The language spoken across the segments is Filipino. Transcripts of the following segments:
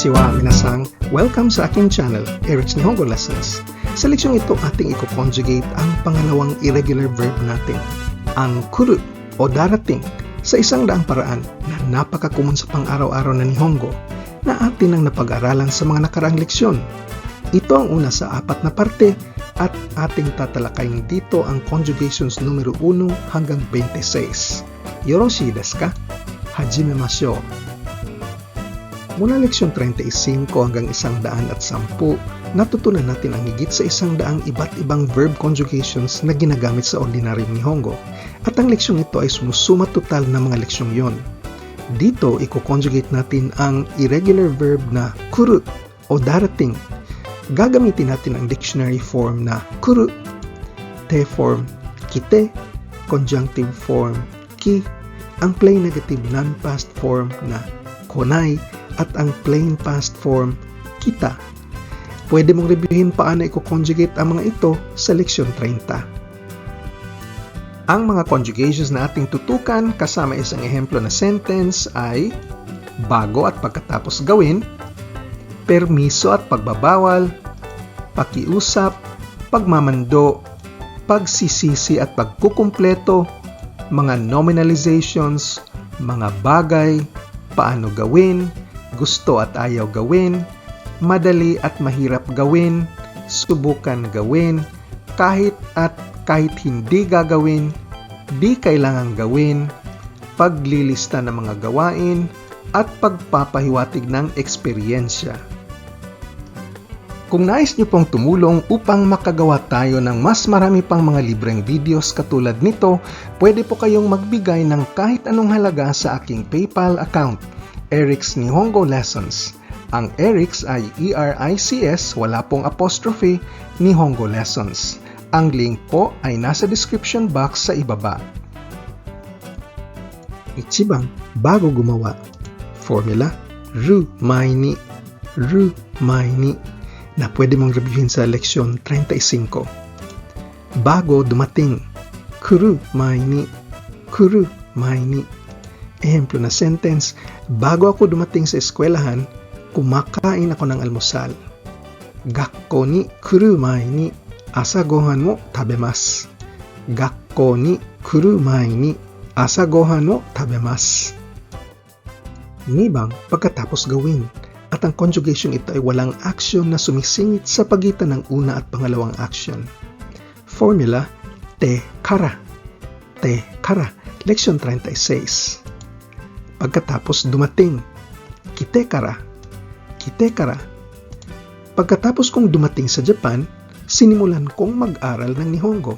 Konnichiwa, minasang. Welcome sa aking channel, Eric's Nihongo Lessons. Sa leksyong ito, ating i-conjugate ang pangalawang irregular verb natin, ang kuru o darating, sa isang daang paraan na napaka-common sa pang-araw-araw na Nihongo na atin ang napag-aralan sa mga nakaraang leksyon. Ito ang una sa apat na parte at ating tatalakayin dito ang conjugations numero 1 hanggang 26. Yoroshi desu ka? Hajimemashou. Mula leksyon 35 hanggang 110 at 10, natutunan natin ang higit sa isang daang iba't ibang verb conjugations na ginagamit sa ordinaryong Nihongo. At ang leksyong ito ay sumusuma total ng mga leksyong yon. Dito, i-conjugate natin ang irregular verb na kuru o darating. Gagamitin natin ang dictionary form na kuru, te form kite, conjunctive form ki, ang plain negative non-past form na konai, at ang plain past form kita. Pwede mong reviewin paano i-conjugate ang mga ito sa leksyon 30. Ang mga conjugations na ating tutukan kasama isang ehemplo na sentence ay bago at pagkatapos gawin, permiso at pagbabawal, pakiusap, pagmamando, pagsisisi at pagkukumpleto, mga nominalizations, mga bagay, paano gawin, gusto at ayaw gawin, madali at mahirap gawin, subukan gawin, kahit at kahit hindi gagawin, di kailangang gawin, paglilista ng mga gawain, at pagpapahiwatig ng eksperyensya. Kung nais niyo pong tumulong upang makagawa tayo ng mas marami pang mga libreng videos katulad nito, pwede po kayong magbigay ng kahit anong halaga sa aking PayPal account, Eric's Nihongo Lessons. Ang Eric's ay E-R-I-C-S, wala pong apostrophe, Nihongo Lessons. Ang link po ay nasa description box sa ibaba. Ichibang, bago gumawa. Formula, ru mai ni, ru mai ni, na pwede mong reviewin sa leksyon 35. Bago dumating, kuru mai ni, kuru mai ni. Ehemplo na sentence, bago ako dumating sa eskwelahan, kumakain ako ng almusal. Gakko ni kuru mai ni asa gohan mo tabemasu. Gakko ni kuru mai ni asa gohan mo tabemasu. Nibang pagkatapos gawin at ang conjugation ito ay walang action na sumisingit sa pagitan ng una at pangalawang action. Formula, te kara. Te kara. Leksyon 36. Pagkatapos dumating, kite kara. Kite kara. Pagkatapos kong dumating sa Japan, sinimulan kong mag-aral ng Nihongo.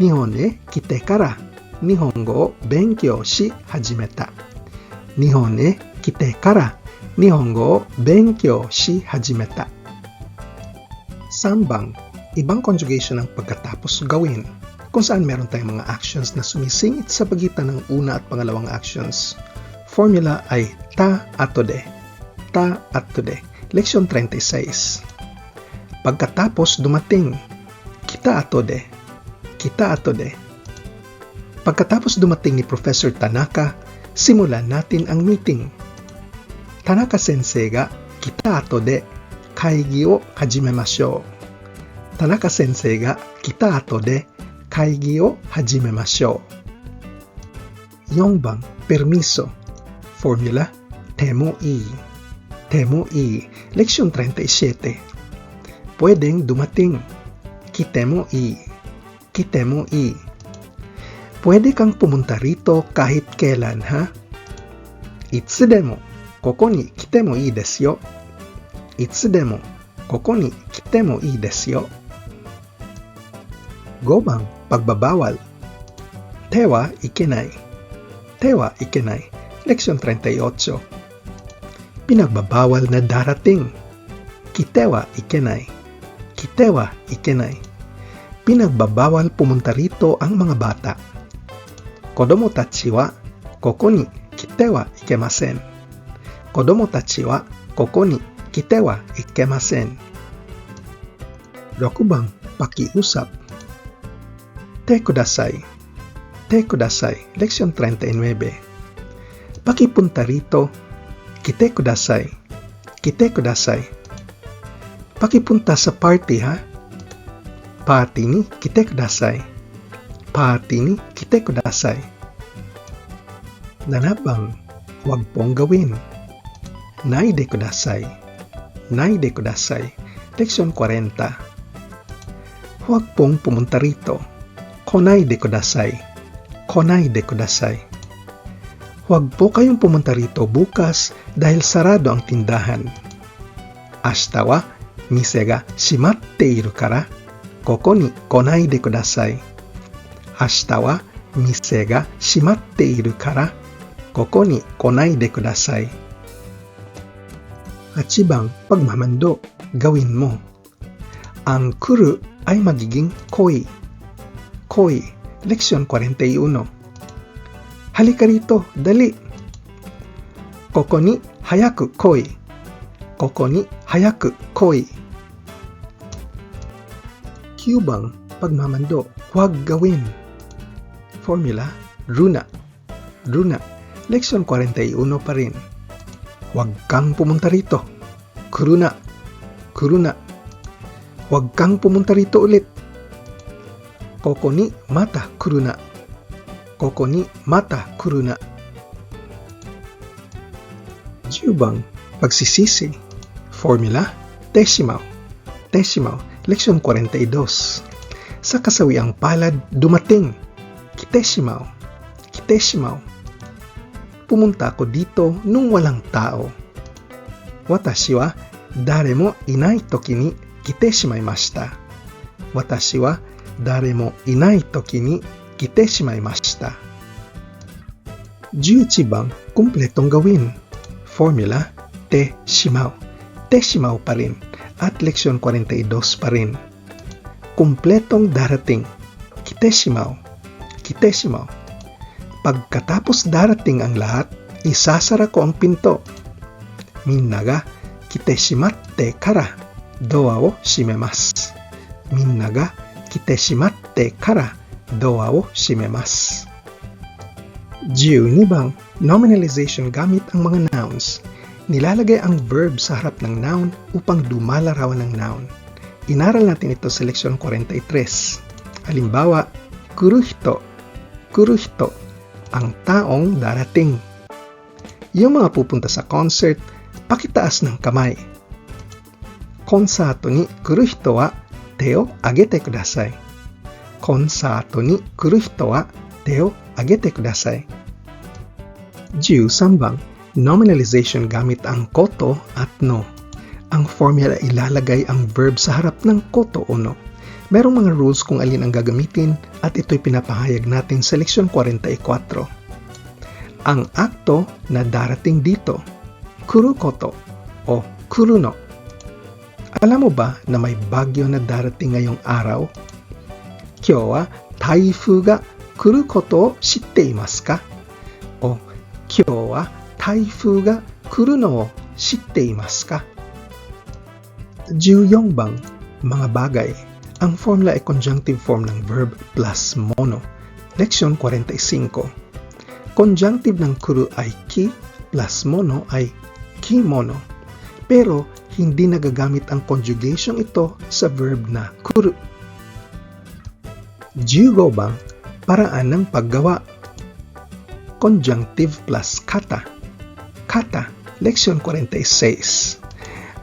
Nihon e kite kara. Nihongo benkyo shi hajimeta. Nihon e kite kara. Nihongo benkyo shi hajimeta. Sambang, ibang conjugation ng pagkatapos gawin kung saan meron tayong mga actions na sumisingit sa pagitan ng una at pangalawang actions. Formula ay ta atode. Ta atode. Leksyon 36. Pagkatapos dumating, kita atode. Kita atode. Pagkatapos dumating ni Professor Tanaka, simulan natin ang meeting. Tanaka sensei ga kita atode kaigi o hajimemashou. Tanaka sensei ga kita atode 会議を始めましょう。4番、permiso. Formula, temo i. Temo i. Leksyon 37. Pwedeng dumating. Kitemo i. Kitemo i. Pwede kang pumunta rito kahit kailan, ha? Itsudemo, koko ni kitemo i desu yo. Itsudemo, koko ni kitemo i desu yo. Gobang, pagbabawal. Tewa ikenay. Tewa ikenay. Leksyon 38. Pinagbabawal na darating. Kitewa ikenay. Kitewa ikenay. Pinagbabawal pumunta rito ang mga bata. Kodomo tachi wa koko ni kite wa ikemasen. Kodomo tachi wa koko ni kite wa ikemasen. 6番、pakiusap. Te kudasai. Te kudasai. Leksyon 39. Pakipunta rito. Kite kudasai. kite kudasai. Pakipunta sa party ha. Party ni kite kudasai. Party ni kite kudasai. Nanabang, huwag pong gawin. Naide kudasai. Naide kudasai. Leksyon 40. Huwag pong pumunta rito. Konaide kudasai. Konaide kudasai. Huwag po kayong pumunta rito bukas dahil sarado ang tindahan. Ashita wa mise ga shimatte iru kara koko ni konaide kudasai. Ashita wa mise ga shimatte iru kara koko ni konaide kudasai. Hachibang pagmamando, gawin mo. Ang kuru ay magiging koi. Koi, leksyon 41. Halika rito, dali. Koko ni hayaku koi. Koko ni hayaku koi. Cubang pagmamando, huwag gawin. Formula, runa. Runa, leksyon 41 pa rin. Huwag kang pumunta rito. Kuruna. Kuruna. Huwag kang pumunta rito ulit. Koko ni mata kuruna. Koko ni mata kuruna. Jubang, pagsisisi. Formula, decimal. Decimal, leksyon 42. Sa kasawiang palad, dumating. Kitesimal. Kitesimal. Pumunta ako dito nung walang tao. Watashi wa dare mo inai toki ni kite shimaimashita. Watashi wa dare mo inai toki ni kite shimaimashita. 11 bang kumpletong gawin. Formula, te shimao. Te shimao pa rin at leksyon 42 pa rin. Kumpletong darating. Kite shimao. Kite shimao. Pagkatapos darating ang lahat, isasara ko ang pinto. Minna ga kite shimatte kara doa wo shimemasu. Minna ga kite shimatte kara doa wo shimemasu. 12 bang nominalization gamit ang mga nouns. Nilalagay ang verb sa harap ng noun upang dumalarawan ng noun. Inaral natin ito sa leksyon 43. Halimbawa, kuruhito, kuruhito, ang taong darating. Yung mga pupunta sa concert, pakitaas ng kamay. Konsato ni kuru hito wa te o agete kudasai. Konsato ni kuru hito wa te o agete kudasai. 13 bang nominalization gamit ang koto at no. Ang formula ilalagay ang verb sa harap ng koto o no. Merong mga rules kung alin ang gagamitin at ito'y pinapahayag natin sa leksyon 44. Ang akto na darating dito, kurukoto o kuruno. Alam mo ba na may bagyo na darating ngayong araw? Kyo wa taifu ga kuru koto o shitte imasu ka? O kyo wa taifu ga kuru no o shitte imasu ka? 14 bang mga bagay ang formula ay conjunctive form ng verb plus mono. Leksyon 45. Conjunctive ng kuru ay ki plus mono ay kimono. Pero hindi nagagamit ang conjugation ito sa verb na kuru. Jugo bang paraan ng paggawa? Conjunctive plus kata. Kata, leksyon 46.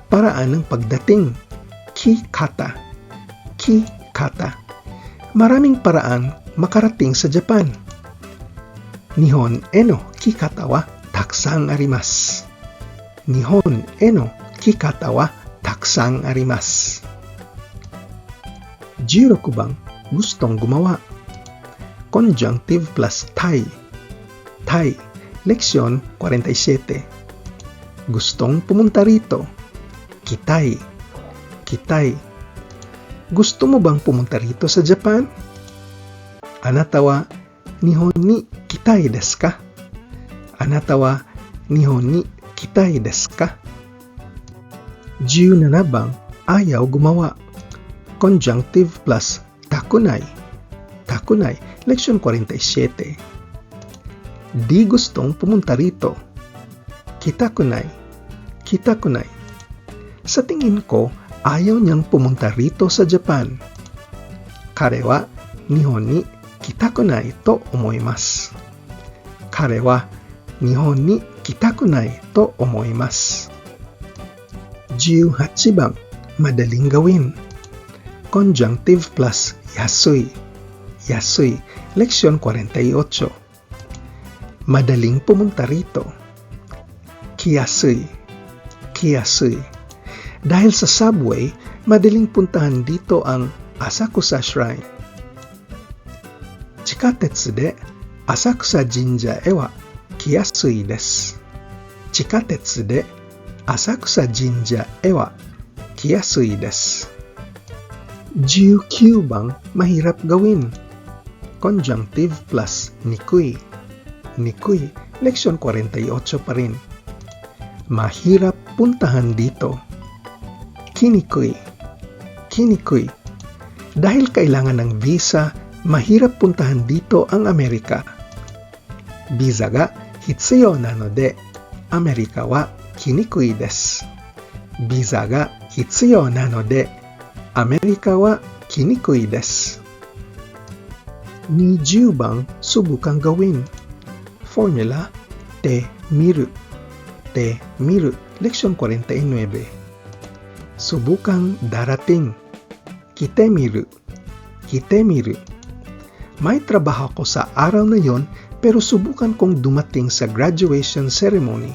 Paraan ng pagdating. Ki kata ki kata. Maraming paraan makarating sa Japan. Nihon eno kikata wa taksang arimas. Nihon eno き方はたくさんあります。16番、グストングマは、コンジャンティブプラス対イ、タイ、レクション47、グストンポムンタリート、期待、期待、グストムバンプムンタリートサジャパン。あなたは日本に来たいですか？あなたは日本に来たいですか？Jiu na na bang ayaw gumawa? Conjunctive plus takunai. Takunai, leksyon 47. Di gustong pumunta rito. Kitakunai. Kitakunai, Sa tingin ko, ayaw niyang pumunta rito sa Japan. Kare wa Nihon ni kitakunai to omoimasu. Kare wa Nihon ni kitakunai to omoimasu. 18番 madaling gawin. Conjunctive plus yasui. Yasui, leksyon 48. Madaling pumunta rito. Kiyasui. Kiyasui. Dahil sa subway, madaling puntahan dito ang Asakusa Shrine. Chikatetsu de Asakusa Jinja e wa kiyasui desu. Chikatetsu de Asakusa Jinja e wa kiyasui desu. 19 bang mahirap gawin? Conjunctive plus nikui. Nikui, leksyon 48 pa rin. Mahirap puntahan dito. Kinikui. Kinikui. Dahil kailangan ng visa, mahirap puntahan dito ang Amerika. Visa ga hitsuyo nano de, Amerika wa kinikui desu. Visa ga hitsuyo nano de, アメリカは来にくいです。20番 subukan gawin. Formula, te miru. Te miru. Leksyon 49. Subukan darating. Kite miru. Kite miru. May trabaho ko sa araw na yon pero subukan kong dumating sa graduation ceremony.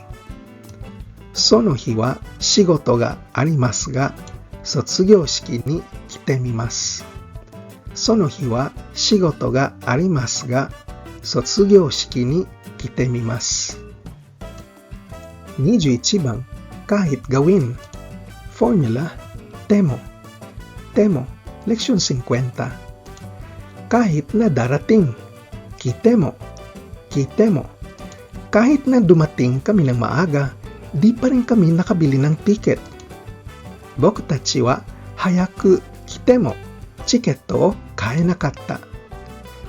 その日は仕事がありますが、卒業式に来てみます。その日は仕事がありますが、卒業式に来てみます。21番、kahit gawin. Formula, temo. Temo, leksyon 50. Kahit na darating, kitemo. Kitemo. Kahit na dumating kami ng maaga, di pa rin kami nakabili ng ticket. Boku tachi wa hayaku kitemo chiketto o kae nakatta.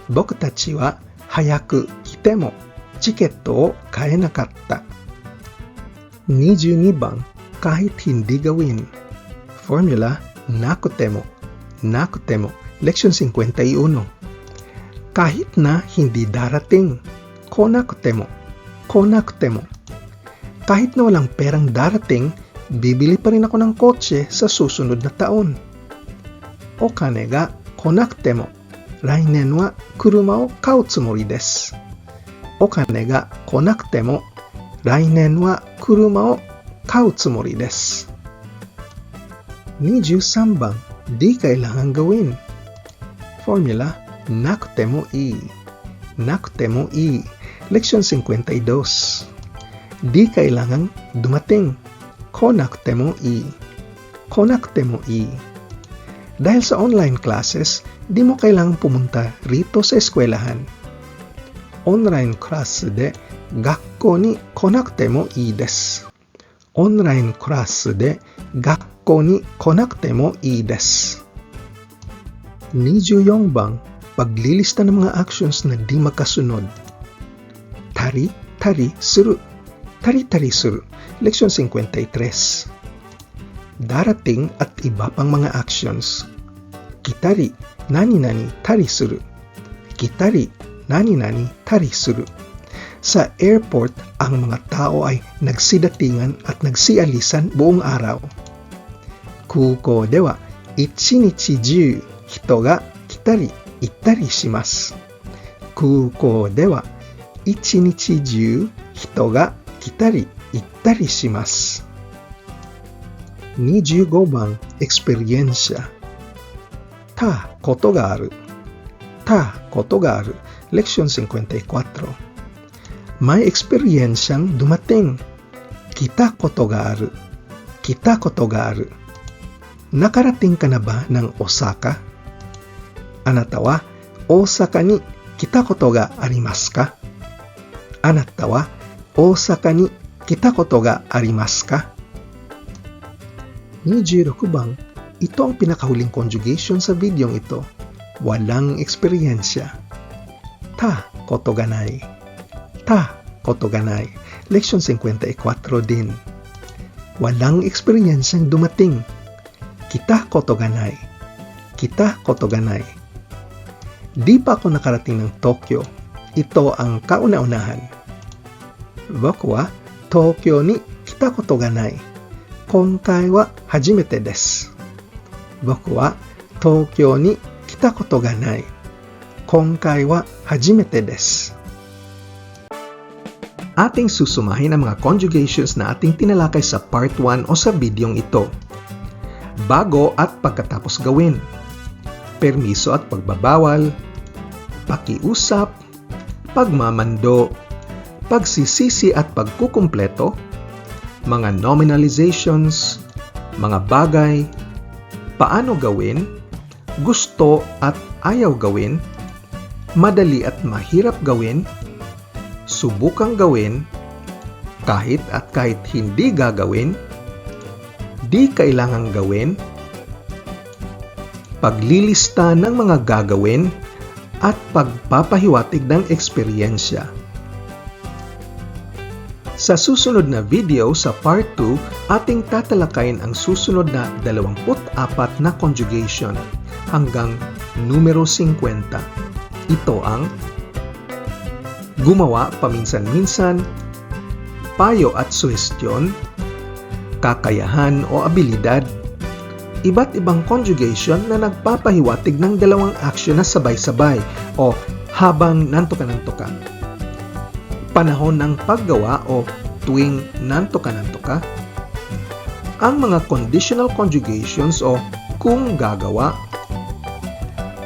Boku tachi wa hayaku kitemo chiketto o kae nakatta. 22 bang kahit hindi gawin. Formula nakutemo. Nakutemo. Leksyon 51. Kahit na hindi darating. Konakutemo. Konakutemo. Kahit na walang perang darating, bibili pa rin ako ng kotse sa susunod na taon. O kane ga konakute mo, rainen wa kuruma o kau tsumori desu. O kane ga konakute mo, wa kuruma o kau tsumori desu. 23番 Di kailangan gawin. Formula, nakute mo i. Nakute mo i. Leksyon 52 di kailangang dumating. Konakte mo i. Konakte mo i. Dahil sa online classes, di mo kailangang pumunta rito sa eskwelahan. Online class de gakko ni konakte mo i des. Online class de gakko ni konakte mo i des. 24 bang paglilista ng mga actions na di makasunod. Tari, tari, suru Tari, tari, suru. Leksyon 53. Darating at iba pang mga actions. Kitari, nani-nani, tari suru. Kitari, nani-nani, tari suru. Sa airport, ang mga tao ay nagsidatingan at nagsialisan buong araw. Kuko de wa, ichinichi juu, hito ga kitari, ittari shimasu. Kuko de wa, ichinichi juu, hito ga kitari, 行ったりします。25番、エクスペリエンシャ。た、ことがある。た、ことがある。レクション54. May eksperyensyang dumating. Kita koto ga aru. Kita koto ga aru. Nakarating ka na ba ng Osaka? Anata wa Osaka ni kita koto ga arimasu ka? Anata wa Osaka ni kita koto ga arimasu ka? 26 bang, ito ang pinakahuling conjugation sa videong ito. Walang eksperyensya. Ta, koto ga nai. Ta, koto ga nai. Leksyon 54 din. walang eksperyensyang dumating. Kita kotoganay. Kita kotoganay. Di pa ako nakarating ng Tokyo. Ito ang kauna-unahan. Boku wa Tokyo ni kita koto ga nai. Konkai wa hajimete desu. Boku wa Tokyo ni kita koto ga nai. Konkai wa hajimete desu. Ating susumahin ang mga conjugations na ating tinalakay sa part 1 o sa bidyong ito. Bago at pagkatapos gawin. Permiso at pagbabawal. Pakiusap. Pagmamando. Pagsisisi at pagkukumpleto. Mga nominalizations. Mga bagay. Paano gawin. Gusto at ayaw gawin. Madali at mahirap gawin subukang gawin, kahit at kahit hindi gagawin, di kailangang gawin, paglilista ng mga gagawin, at pagpapahiwatig ng eksperyensya. Sa susunod na video sa part 2, ating tatalakayin ang susunod na 24 na conjugation hanggang numero 50. Ito ang gumawa paminsan-minsan, payo at suhestyon, kakayahan o abilidad, iba't ibang conjugation na nagpapahiwatig ng dalawang aksyon na sabay-sabay o habang nantoka-nantoka. Panahon ng paggawa o tuwing nantoka-nantoka. Ang mga conditional conjugations o kung gagawa,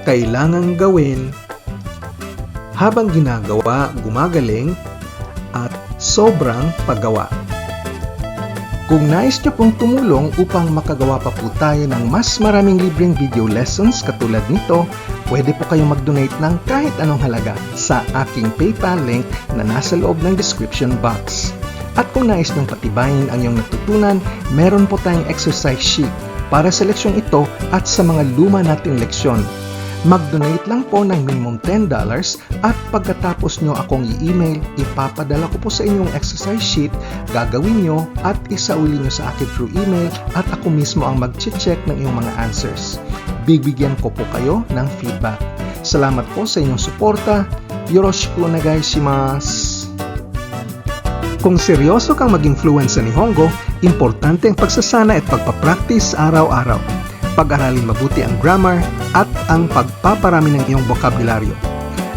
kailangang gawin habang ginagawa, gumagaling, at sobrang paggawa. Kung nais nyo pong tumulong upang makagawa pa po tayo ng mas maraming libreng video lessons katulad nito, pwede po kayong mag-donate ng kahit anong halaga sa aking PayPal link na nasa loob ng description box. At kung nais nyo patibayin ang iyong natutunan, meron po tayong exercise sheet para sa leksyong ito at sa mga luma nating leksyon Mag-donate lang po ng minimum $10 at pagkatapos nyo akong i-email, ipapadala ko po sa inyong exercise sheet, gagawin nyo at isauli nyo sa akin through email at ako mismo ang mag-check ng iyong mga answers. Bibigyan ko po kayo ng feedback. Salamat po sa inyong suporta. Yoroshiku onegaishimasu. Kung seryoso kang maging fluent sa Nihongo, importante ang pagsasana at pagpapractice araw-araw pag-aralin mabuti ang grammar at ang pagpaparami ng iyong bokabularyo.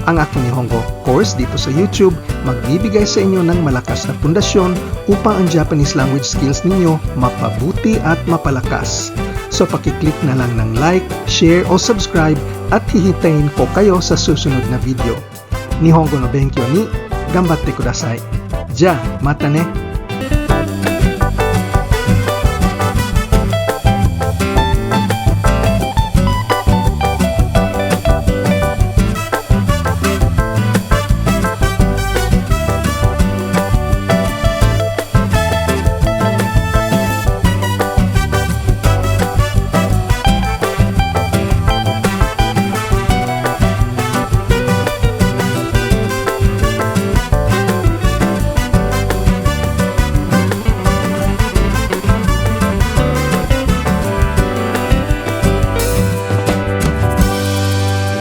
Ang aking Nihongo course dito sa YouTube magbibigay sa inyo ng malakas na pundasyon upang ang Japanese language skills ninyo mapabuti at mapalakas. So pakiclick na lang ng like, share o subscribe at hihintayin ko kayo sa susunod na video. Nihongo no benkyo ni gambatte kudasai. Ja, mata ne!